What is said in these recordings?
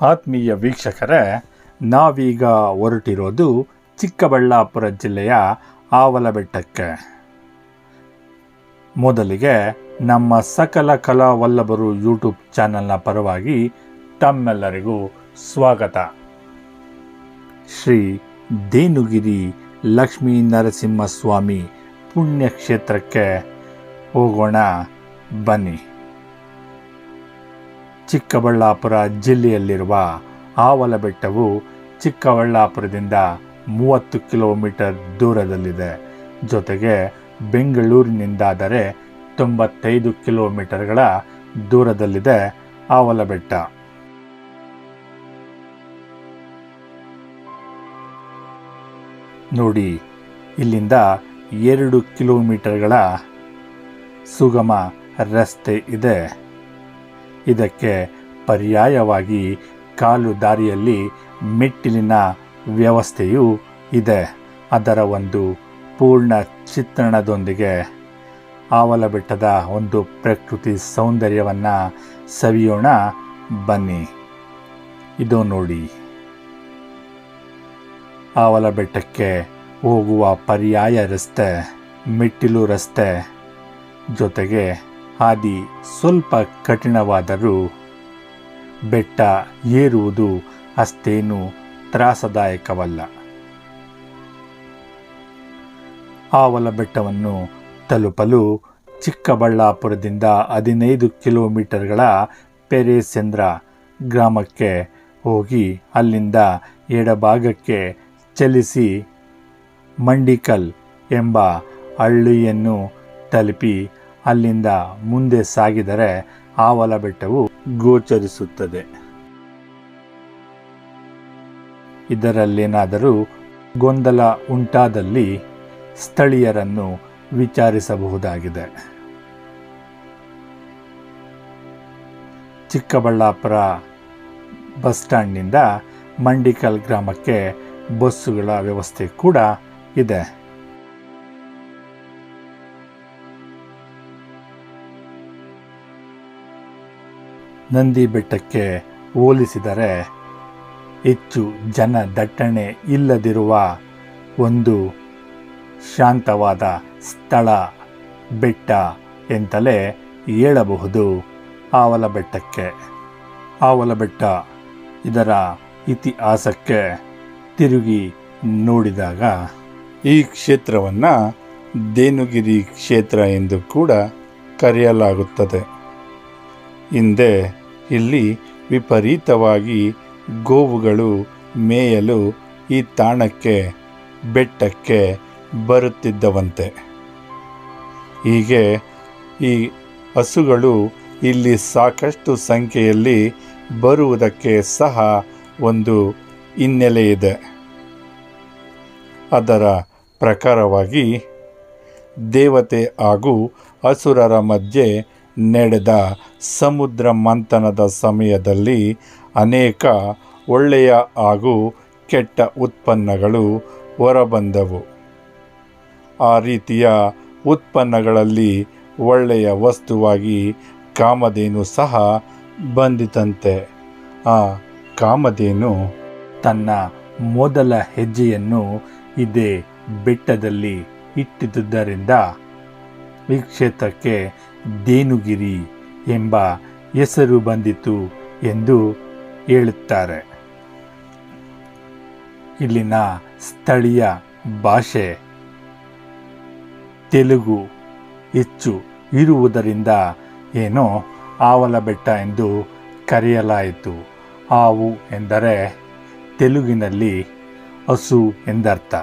ಆತ್ಮೀಯ ವೀಕ್ಷಕರೇ, ನಾವೀಗ ಹೊರಟಿರೋದು ಚಿಕ್ಕಬಳ್ಳಾಪುರ ಜಿಲ್ಲೆಯ ಆವಲಬೆಟ್ಟಕ್ಕೆ. ಮೊದಲಿಗೆ ನಮ್ಮ ಸಕಲ ಕಲಾವಲ್ಲಭರು ಯೂಟ್ಯೂಬ್ ಚಾನೆಲ್ನ ಪರವಾಗಿ ತಮ್ಮೆಲ್ಲರಿಗೂ ಸ್ವಾಗತ. ಶ್ರೀ ದೇನುಗಿರಿ ಲಕ್ಷ್ಮೀ ನರಸಿಂಹಸ್ವಾಮಿ ಪುಣ್ಯಕ್ಷೇತ್ರಕ್ಕೆ ಹೋಗೋಣ, ಬನ್ನಿ. ಚಿಕ್ಕಬಳ್ಳಾಪುರ ಜಿಲ್ಲೆಯಲ್ಲಿರುವ ಆವಲಬೆಟ್ಟವು ಚಿಕ್ಕಬಳ್ಳಾಪುರದಿಂದ ಮೂವತ್ತು ಕಿಲೋಮೀಟರ್ ದೂರದಲ್ಲಿದೆ. ಜೊತೆಗೆ ಬೆಂಗಳೂರಿನಿಂದಾದರೆ ತೊಂಬತ್ತೈದು ಕಿಲೋಮೀಟರ್ಗಳ ದೂರದಲ್ಲಿದೆ ಆವಲಬೆಟ್ಟ. ನೋಡಿ, ಇಲ್ಲಿಂದ ಎರಡು ಕಿಲೋಮೀಟರ್ಗಳ ಸುಗಮ ರಸ್ತೆ ಇದೆ. ಇದಕ್ಕೆ ಪರ್ಯಾಯವಾಗಿ ಕಾಲು ದಾರಿಯಲ್ಲಿ ಮೆಟ್ಟಿಲಿನ ವ್ಯವಸ್ಥೆಯೂ ಇದೆ. ಅದರ ಒಂದು ಪೂರ್ಣ ಚಿತ್ರಣದೊಂದಿಗೆ ಆವಲಬೆಟ್ಟದ ಒಂದು ಪ್ರಕೃತಿ ಸೌಂದರ್ಯವನ್ನು ಸವಿಯೋಣ ಬನ್ನಿ. ಇದು ನೋಡಿ. ಆವಲಬೆಟ್ಟಕ್ಕೆ ಹೋಗುವ ಪರ್ಯಾಯ ರಸ್ತೆ ಮೆಟ್ಟಿಲು ರಸ್ತೆ. ಜೊತೆಗೆ ಹಾದಿ ಸ್ವಲ್ಪ ಕಠಿಣವಾದರೂ ಬೆಟ್ಟ ಏರುವುದು ಅಷ್ಟೇನು ತ್ರಾಸದಾಯಕವಲ್ಲ. ಆವಲ ಬೆಟ್ಟವನ್ನು ತಲುಪಲು ಚಿಕ್ಕಬಳ್ಳಾಪುರದಿಂದ ಹದಿನೈದು ಕಿಲೋಮೀಟರ್ಗಳ ಪೆರೇಸೆಂದ್ರ ಗ್ರಾಮಕ್ಕೆ ಹೋಗಿ ಅಲ್ಲಿಂದ ಎಡಭಾಗಕ್ಕೆ ಚಲಿಸಿ ಮಂಡಿಕಲ್ ಎಂಬ ಹಳ್ಳಿಯನ್ನು ತಲುಪಿ ಅಲ್ಲಿಂದ ಮುಂದೆ ಸಾಗಿದರೆ ಆವಲ ಬೆಟ್ಟವು ಗೋಚರಿಸುತ್ತದೆ. ಇದರಲ್ಲೇನಾದರೂ ಗೊಂದಲ ಉಂಟಾದಲ್ಲಿ ಸ್ಥಳೀಯರನ್ನು ವಿಚಾರಿಸಬಹುದಾಗಿದೆ. ಚಿಕ್ಕಬಳ್ಳಾಪುರ ಬಸ್ ಸ್ಟ್ಯಾಂಡ್ನಿಂದ ಮಂಡಿಕಲ್ ಗ್ರಾಮಕ್ಕೆ ಬಸ್ಸುಗಳ ವ್ಯವಸ್ಥೆ ಕೂಡ ಇದೆ. ನಂದಿ ಬೆಟ್ಟಕ್ಕೆ ಹೋಲಿಸಿದರೆ ಹೆಚ್ಚು ಜನ ದಟ್ಟಣೆ ಇಲ್ಲದಿರುವ ಒಂದು ಶಾಂತವಾದ ಸ್ಥಳ ಬೆಟ್ಟ ಎಂತಲೇ ಹೇಳಬಹುದು. ಆವಲ ಬೆಟ್ಟಕ್ಕೆ ಆವಲ ಬೆಟ್ಟ ಇದರ ಇತಿಹಾಸಕ್ಕೆ ತಿರುಗಿ ನೋಡಿದಾಗ ಈ ಕ್ಷೇತ್ರವನ್ನು ದೇನುಗಿರಿ ಕ್ಷೇತ್ರ ಎಂದು ಕೂಡ ಕರೆಯಲಾಗುತ್ತದೆ. ಹಿಂದೆ ಇಲ್ಲಿ ವಿಪರೀತವಾಗಿ ಗೋವುಗಳು ಮೇಯಲು ಈ ತಾಣಕ್ಕೆ, ಬೆಟ್ಟಕ್ಕೆ ಬರುತ್ತಿದ್ದವಂತೆ. ಹೀಗೆ ಈ ಹಸುಗಳು ಇಲ್ಲಿ ಸಾಕಷ್ಟು ಸಂಖ್ಯೆಯಲ್ಲಿ ಬರುವುದಕ್ಕೆ ಸಹ ಒಂದು ಹಿನ್ನೆಲೆ ಇದೆ. ಅದರ ಪ್ರಕಾರವಾಗಿ ದೇವತೆ ಹಾಗೂ ಅಸುರರ ಮಧ್ಯೆ ನಡೆದ ಸಮುದ್ರ ಮಂಥನದ ಸಮಯದಲ್ಲಿ ಅನೇಕ ಒಳ್ಳೆಯ ಹಾಗೂ ಕೆಟ್ಟ ಉತ್ಪನ್ನಗಳು ಹೊರಬಂದವು. ಆ ರೀತಿಯ ಉತ್ಪನ್ನಗಳಲ್ಲಿ ಒಳ್ಳೆಯ ವಸ್ತುವಾಗಿ ಕಾಮಧೇನು ಸಹ ಬಂದಿತಂತೆ. ಆ ಕಾಮಧೇನು ತನ್ನ ಮೊದಲ ಹೆಜ್ಜೆಯನ್ನು ಇದೇ ಬೆಟ್ಟದಲ್ಲಿ ಇಟ್ಟಿದ್ದುದರಿಂದ ಈ ಕ್ಷೇತ್ರಕ್ಕೆ ದೇನುಗಿರಿ ಎಂಬ ಹೆಸರು ಬಂದಿತು ಎಂದು ಹೇಳುತ್ತಾರೆ. ಇಲ್ಲಿನ ಸ್ಥಳೀಯ ಭಾಷೆ ತೆಲುಗು ಹೆಚ್ಚು ಇರುವುದರಿಂದ ಏನೋ ಆವಲ ಬೆಟ್ಟ ಎಂದು ಕರೆಯಲಾಯಿತು. ಆವು ಎಂದರೆ ತೆಲುಗಿನಲ್ಲಿ ಹಸು ಎಂದರ್ಥ.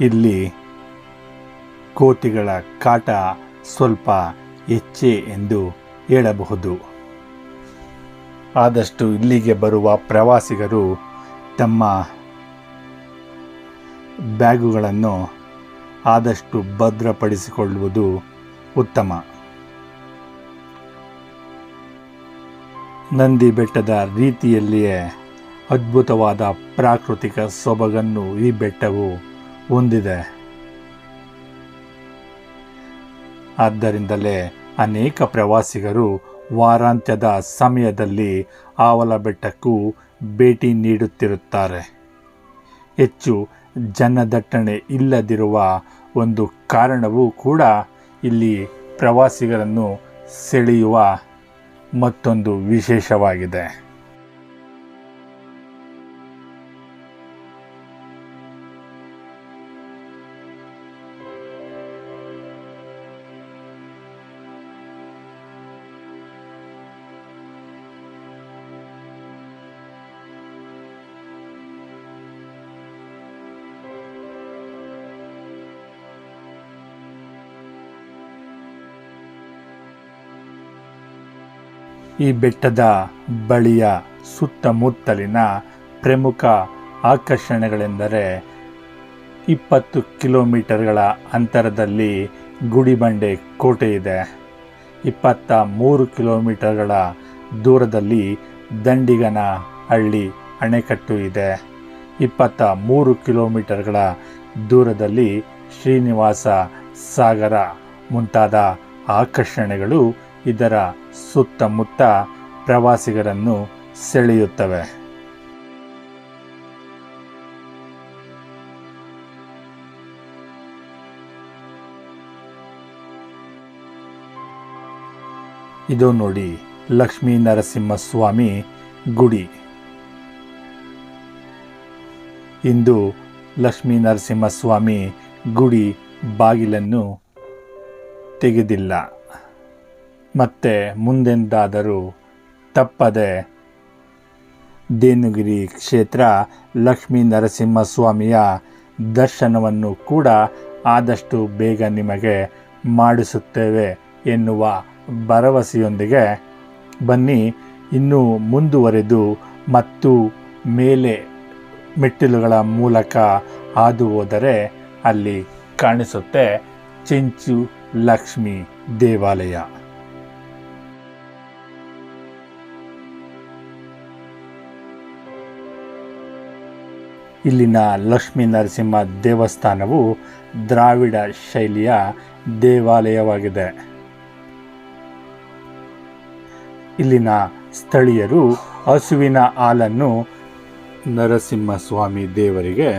ಇಲ್ಲಿ ಕೋತಿಗಳ ಕಾಟ ಸ್ವಲ್ಪ ಹೆಚ್ಚೆ ಎಂದು ಹೇಳಬಹುದು. ಆದಷ್ಟು ಇಲ್ಲಿಗೆ ಬರುವ ಪ್ರವಾಸಿಗರು ತಮ್ಮ ಬ್ಯಾಗುಗಳನ್ನು ಆದಷ್ಟು ಭದ್ರಪಡಿಸಿಕೊಳ್ಳುವುದು ಉತ್ತಮ. ನಂದಿ ಬೆಟ್ಟದ ರೀತಿಯಲ್ಲಿಯೇ ಅದ್ಭುತವಾದ ಪ್ರಾಕೃತಿಕ ಸೊಬಗನ್ನು ಈ ಬೆಟ್ಟವು ಹೊಂದಿದೆ. ಆದ್ದರಿಂದಲೇ ಅನೇಕ ಪ್ರವಾಸಿಗರು ವಾರಾಂತ್ಯದ ಸಮಯದಲ್ಲಿ ಆವಲ ಬೆಟ್ಟಕ್ಕೂ ಭೇಟಿ ನೀಡುತ್ತಿರುತ್ತಾರೆ. ಹೆಚ್ಚು ಜನದಟ್ಟಣೆ ಇಲ್ಲದಿರುವ ಒಂದು ಕಾರಣವೂ ಕೂಡ ಇಲ್ಲಿ ಪ್ರವಾಸಿಗರನ್ನು ಸೆಳೆಯುವ ಮತ್ತೊಂದು ವಿಶೇಷವಾಗಿದೆ. ಈ ಬೆಟ್ಟದ ಬಳಿಯ ಸುತ್ತಮುತ್ತಲಿನ ಪ್ರಮುಖ ಆಕರ್ಷಣೆಗಳೆಂದರೆ ಇಪ್ಪತ್ತು ಕಿಲೋಮೀಟರ್ಗಳ ಅಂತರದಲ್ಲಿ ಗುಡಿಬಂಡೆ ಕೋಟೆ ಇದೆ. ಇಪ್ಪತ್ತ ಮೂರು ಕಿಲೋಮೀಟರ್ಗಳ ದೂರದಲ್ಲಿ ದಂಡಿಗನ ಹಳ್ಳಿ ಅಣೆಕಟ್ಟು ಇದೆ. ಇಪ್ಪತ್ತ ಮೂರು ಕಿಲೋಮೀಟರ್ಗಳ ದೂರದಲ್ಲಿ ಶ್ರೀನಿವಾಸ ಸಾಗರ ಮುಂತಾದ ಆಕರ್ಷಣೆಗಳು ಇದರ ಸುತ್ತಮುತ್ತ ಪ್ರವಾಸಿಗರನ್ನು ಸೆಳೆಯುತ್ತವೆ. ಇದು ನೋಡಿ ಲಕ್ಷ್ಮೀ ನರಸಿಂಹಸ್ವಾಮಿ ಗುಡಿ. ಇಂದು ಲಕ್ಷ್ಮೀ ನರಸಿಂಹಸ್ವಾಮಿ ಗುಡಿ ಬಾಗಿಲನ್ನು ತೆಗೆದಿಲ್ಲ. ಮತ್ತೆ ಮುಂದೆಂದಾದರೂ ತಪ್ಪದೆ ದೇನುಗಿರಿ ಕ್ಷೇತ್ರ ಲಕ್ಷ್ಮೀ ನರಸಿಂಹಸ್ವಾಮಿಯ ದರ್ಶನವನ್ನು ಕೂಡ ಆದಷ್ಟು ಬೇಗ ನಿಮಗೆ ಮಾಡಿಸುತ್ತೇವೆ ಎನ್ನುವ ಭರವಸೆಯೊಂದಿಗೆ ಬನ್ನಿ, ಇನ್ನೂ ಮುಂದುವರೆದು ಮತ್ತು ಮೇಲೆ ಮೆಟ್ಟಿಲುಗಳ ಮೂಲಕ ಹಾದು ಹೋದರೆ ಅಲ್ಲಿ ಕಾಣಿಸುತ್ತೆ ಚಿಂಚು ಲಕ್ಷ್ಮಿ ದೇವಾಲಯ. ಇಲ್ಲಿನ ಲಕ್ಷ್ಮೀ ನರಸಿಂಹ ದೇವಸ್ಥಾನವು ದ್ರಾವಿಡ ಶೈಲಿಯ ದೇವಾಲಯವಾಗಿದೆ. ಇಲ್ಲಿನ ಸ್ಥಳೀಯರು ಹಸುವಿನ ಹಾಲನ್ನು ನರಸಿಂಹಸ್ವಾಮಿ ದೇವರಿಗೆ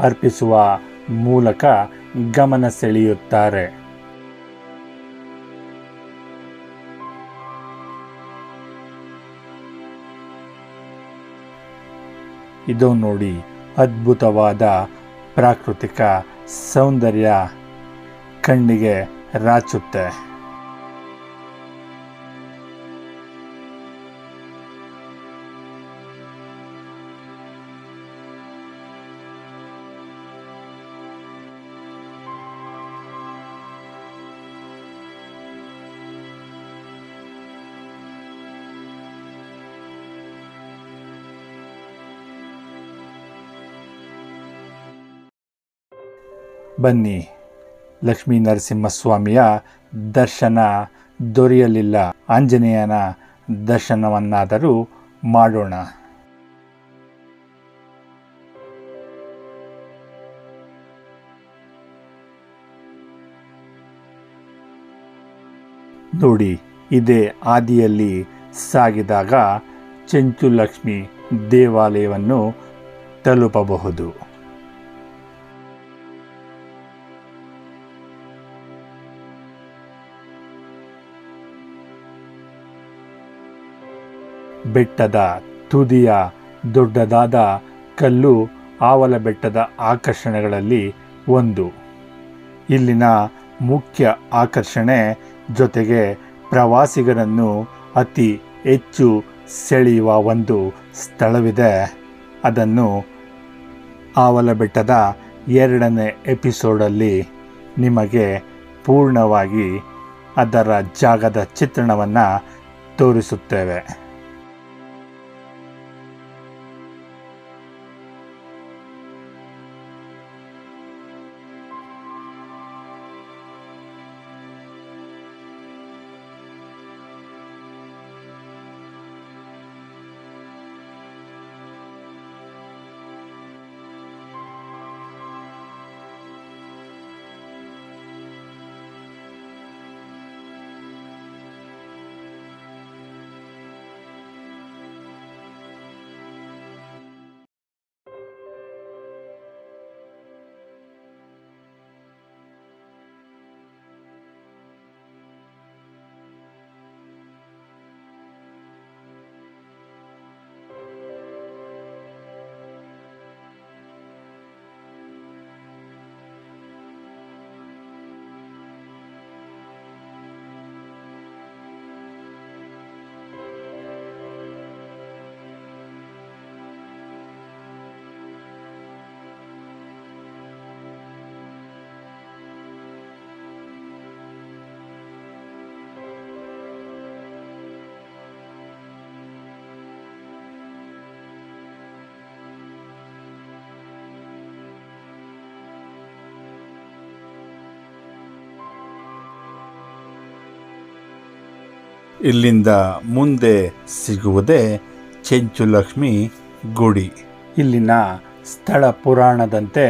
ಅರ್ಪಿಸುವ ಮೂಲಕ ಗಮನ ಸೆಳೆಯುತ್ತಾರೆ. ಇದು ನೋಡಿ ಅದ್ಭುತವಾದ ಪ್ರಾಕೃತಿಕ ಸೌಂದರ್ಯ ಕಣ್ಣಿಗೆ ರಾಚುತ್ತೆ. ಬನ್ನಿ. ಲಕ್ಷ್ಮೀ ನರಸಿಂಹಸ್ವಾಮಿಯ ದರ್ಶನ ದೊರೆಯಲಿಲ್ಲ. ಆಂಜನೇಯನ ದರ್ಶನವನ್ನಾದರೂ ಮಾಡೋಣ. ನೋಡಿ, ಇದೇ ಆದಿಯಲ್ಲಿ ಸಾಗಿದಾಗ ಚೆಂಚುಲಕ್ಷ್ಮಿ ದೇವಾಲಯವನ್ನು ತಲುಪಬಹುದು. ಬೆಟ್ಟದ ತುದಿಯ ದೊಡ್ಡದಾದ ಕಲ್ಲು ಆವಲ ಬೆಟ್ಟದ ಆಕರ್ಷಣೆಗಳಲ್ಲಿ ಒಂದು. ಇಲ್ಲಿನ ಮುಖ್ಯ ಆಕರ್ಷಣೆ ಜೊತೆಗೆ ಪ್ರವಾಸಿಗರನ್ನು ಅತಿ ಹೆಚ್ಚು ಸೆಳೆಯುವ ಒಂದು ಸ್ಥಳವಿದೆ. ಅದನ್ನು ಆವಲ ಬೆಟ್ಟದ ಎರಡನೇ ಎಪಿಸೋಡಲ್ಲಿ ನಿಮಗೆ ಪೂರ್ಣವಾಗಿ ಅದರ ಜಾಗದ ಚಿತ್ರಣವನ್ನು ತೋರಿಸುತ್ತೇವೆ. ಇಲ್ಲಿಂದ ಮುಂದೆ ಸಿಗುವುದೇ ಚೆಂಚುಲಕ್ಷ್ಮಿ ಗುಡಿ. ಇಲ್ಲಿನ ಸ್ಥಳ ಪುರಾಣದಂತೆ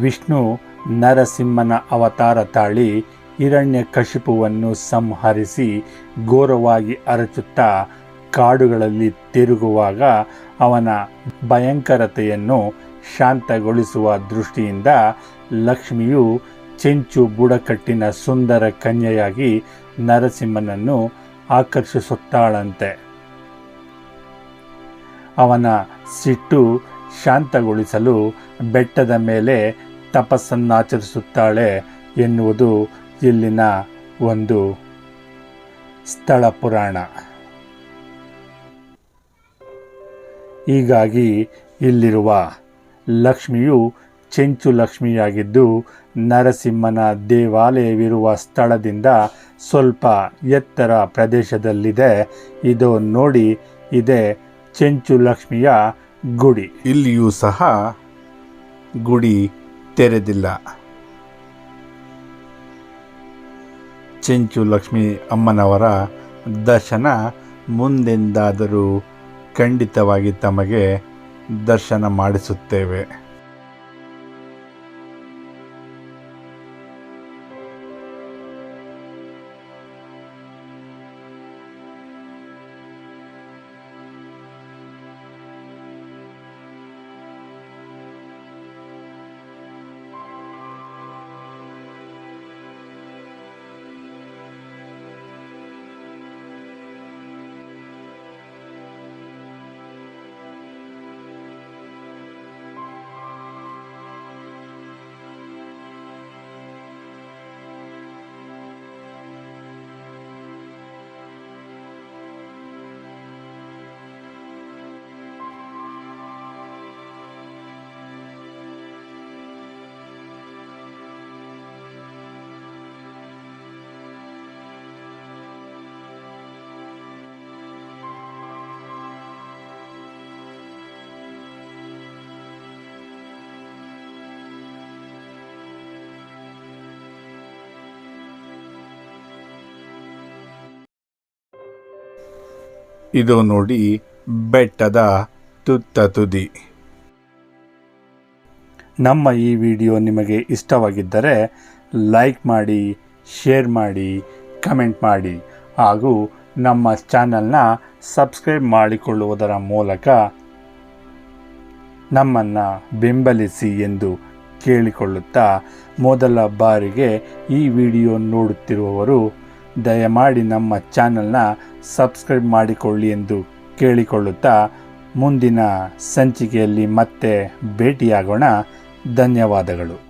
ವಿಷ್ಣು ನರಸಿಂಹನ ಅವತಾರ ತಾಳಿ ಹಿರಣ್ಯ ಕಶಿಪುವನ್ನು ಸಂಹರಿಸಿ ಘೋರವಾಗಿ ಅರಚುತ್ತಾ ಕಾಡುಗಳಲ್ಲಿ ತಿರುಗುವಾಗ ಅವನ ಭಯಂಕರತೆಯನ್ನು ಶಾಂತಗೊಳಿಸುವ ದೃಷ್ಟಿಯಿಂದ ಲಕ್ಷ್ಮಿಯು ಚೆಂಚು ಬುಡಕಟ್ಟಿನ ಸುಂದರ ಕನ್ಯೆಯಾಗಿ ನರಸಿಂಹನನ್ನು ಆಕರ್ಷಿಸುತ್ತಾಳಂತೆ ಅವನ ಸಿಟ್ಟು ಶಾಂತಗೊಳಿಸಲು ಬೆಟ್ಟದ ಮೇಲೆ ತಪಸ್ಸನ್ನಾಚರಿಸುತ್ತಾಳೆ ಎನ್ನುವುದು ಇಲ್ಲಿನ ಒಂದು ಸ್ಥಳ ಪುರಾಣ. ಹೀಗಾಗಿ ಇಲ್ಲಿರುವ ಲಕ್ಷ್ಮಿಯು ಚೆಂಚು ಲಕ್ಷ್ಮಿಯಾಗಿದ್ದು ನರಸಿಂಹನ ದೇವಾಲಯವಿರುವ ಸ್ಥಳದಿಂದ ಸ್ವಲ್ಪ ಎತ್ತರ ಪ್ರದೇಶದಲ್ಲಿದೆ. ಇದು ನೋಡಿ, ಇದೆ ಲಕ್ಷ್ಮಿಯ ಗುಡಿ. ಇಲ್ಲಿಯೂ ಸಹ ಗುಡಿ ತೆರೆದಿಲ್ಲ. ಚೆಂಚು ಲಕ್ಷ್ಮಿ ಅಮ್ಮನವರ ದರ್ಶನ ಮುಂದೆಂದಾದರೂ ಖಂಡಿತವಾಗಿ ತಮಗೆ ದರ್ಶನ ಮಾಡಿಸುತ್ತೇವೆ. ಇದು ನೋಡಿ ಬೆಟ್ಟದ ತುತ್ತ ತುದಿ. ನಮ್ಮ ಈ ವಿಡಿಯೋ ನಿಮಗೆ ಇಷ್ಟವಾಗಿದ್ದರೆ ಲೈಕ್ ಮಾಡಿ, ಶೇರ್ ಮಾಡಿ, ಕಮೆಂಟ್ ಮಾಡಿ ಹಾಗೂ ನಮ್ಮ ಚಾನಲ್ನ ಸಬ್ಸ್ಕ್ರೈಬ್ ಮಾಡಿಕೊಳ್ಳುವುದರ ಮೂಲಕ ನಮ್ಮನ್ನು ಬೆಂಬಲಿಸಿ ಎಂದು ಕೇಳಿಕೊಳ್ಳುತ್ತಾ ಮೊದಲ ಬಾರಿಗೆ ಈ ವಿಡಿಯೋ ನೋಡುತ್ತಿರುವವರು ದಯಮಾಡಿ ನಮ್ಮ ಚಾನಲ್ನ ಸಬ್ಸ್ಕ್ರೈಬ್ ಮಾಡಿಕೊಳ್ಳಿ ಎಂದು ಕೇಳಿಕೊಳ್ಳುತ್ತಾ ಮುಂದಿನ ಸಂಚಿಕೆಯಲ್ಲಿ ಮತ್ತೆ ಭೇಟಿಯಾಗೋಣ. ಧನ್ಯವಾದಗಳು.